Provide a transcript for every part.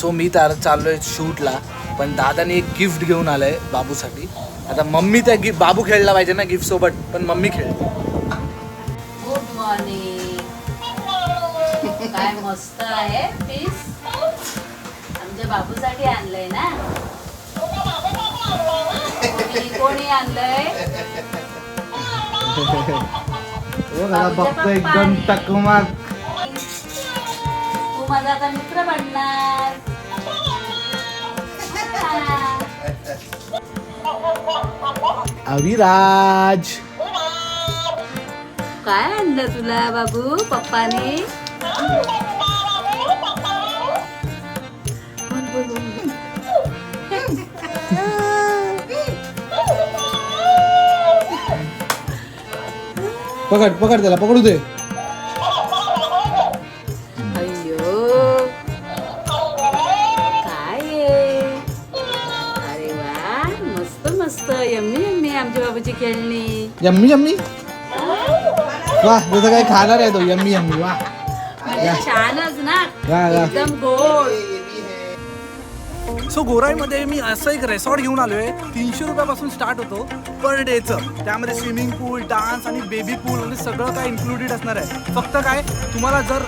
So मी तर चाललोय शूटला पण दादाने एक गिफ्ट घेऊन आलंय बाबूसाठी. आता मम्मी त्या गिफ्ट बाबू खेळला पाहिजे ना गिफ्ट सोबत पण मम्मी खेळ गुड मॉर्निंग काय मस्त आहे पीस आमच्या बाबूसाठी आणलंय ना? कोणी कोणी आणलंय? बघतो एकदम. टकमक. तू माझा आता मित्र बनणार. अविराज काय आणलं तुला बाबू पप्पाने. पकड पकड त्याला पकडू दे यम्मी यम्मी आमच्या बाबूची खेळणी. Yummy yummy. वा जसं काही खाणार आहे तो. यम्मी यम्मी वा. म्हणजे छानच ना. वा, वा. एकदम गोड. सो गोराईमध्ये मी असं एक रेसॉर्ट घेऊन आलोय. तीनशे रुपयापासून स्टार्ट होतो पर डेचं त्यामध्ये स्विमिंग पूल डान्स आणि बेबी पूल म्हणजे सगळं काय इन्क्लुडेड असणार आहे. फक्त काय तुम्हाला जर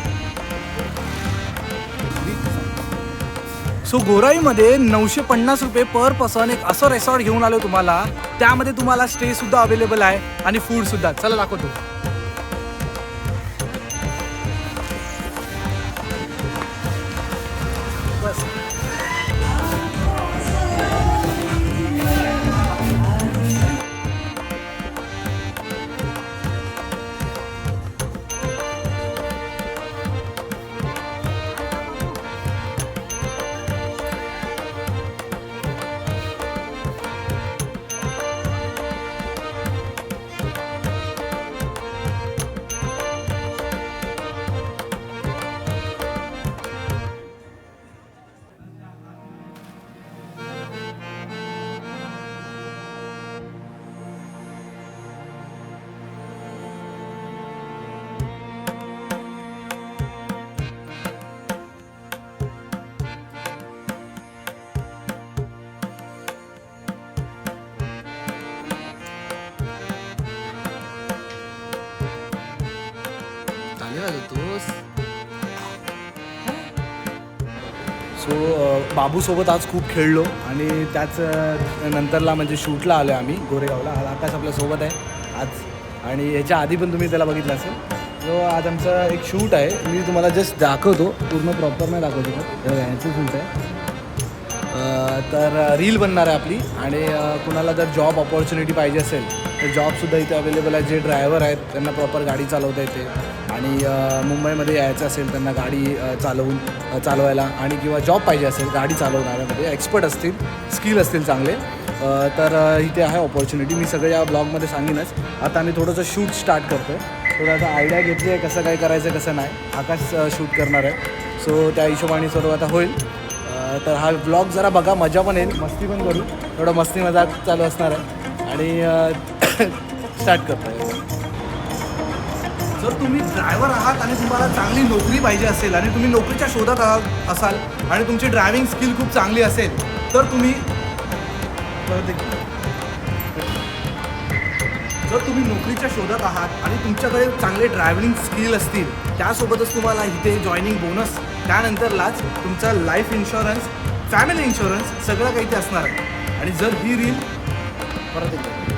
सो गोराईमध्ये नऊशे पन्नास रुपये पर पर्सन एक असं रेसॉर्ट घेऊन आलो तुम्हाला. त्यामध्ये तुम्हाला स्टे सुद्धा अवेलेबल आहे आणि फूड सुद्धा. चला दाखवतो. बस. सो uh, बाबूसोबत आज खूप खेळलो आणि त्याच अ, नंतरला म्हणजे शूटला आलो आम्ही गोरेगावला. आज आकाश आपल्यासोबत आहे आज. आणि याच्या आधी पण तुम्ही त्याला बघितलं असेल. सो आज आमचा एक शूट आहे. मी तुम्हाला जस्ट दाखवतो. पूर्ण प्रॉपर नाही दाखवतो पण यांचं शूट आहे. अ, तर रील बनणार आहे आपली. आणि अ, कुणाला जर जॉब ऑपॉर्च्युनिटी पाहिजे असेल तर जॉबसुद्धा इथे अवेलेबल आहे. जे ड्रायव्हर आहेत त्यांना प्रॉपर गाडी चालवता येते. आणि मुंबईमध्ये यायचं असेल त्यांना गाडी चालवून चालवायला आणि किंवा जॉब पाहिजे असेल गाडी चालवणाऱ्यामध्ये एक्सपर्ट असतील स्किल असतील चांगले तर इथे आहे ऑपॉर्च्युनिटी मी सगळं या ब्लॉगमध्ये सांगेनच. आता आम्ही थोडंसं शूट स्टार्ट करतो आहे थोडं आता आयडिया घेतली आहे कसं काय करायचं कसं नाही. आकाश शूट करणार आहे. सो त्या हिशोबाने सर्व आता होईल. तर हा ब्लॉग जरा बघा मजा पण येईल. मस्ती पण करू. थोडं मस्ती मजाक चालू असणार आहे. आणि स्टार्ट करतो आहे जर तुम्ही ड्रायव्हर आहात आणि तुम्हाला चांगली नोकरी पाहिजे असेल आणि तुम्ही नोकरीच्या शोधात आहात असाल आणि तुमची ड्रायव्हिंग स्किल खूप चांगली असेल तर तुम्ही परत जर तुम्ही नोकरीच्या शोधात आहात आणि तुमच्याकडे चांगले ड्रायव्हिंग स्किल असतील त्यासोबतच तुम्हाला इथे जॉईनिंग बोनस त्यानंतरलाच तुमचा लाईफ इन्शुरन्स फॅमिली इन्शुरन्स सगळं काही ते असणार आहे. आणि जर ही रील परत एकदा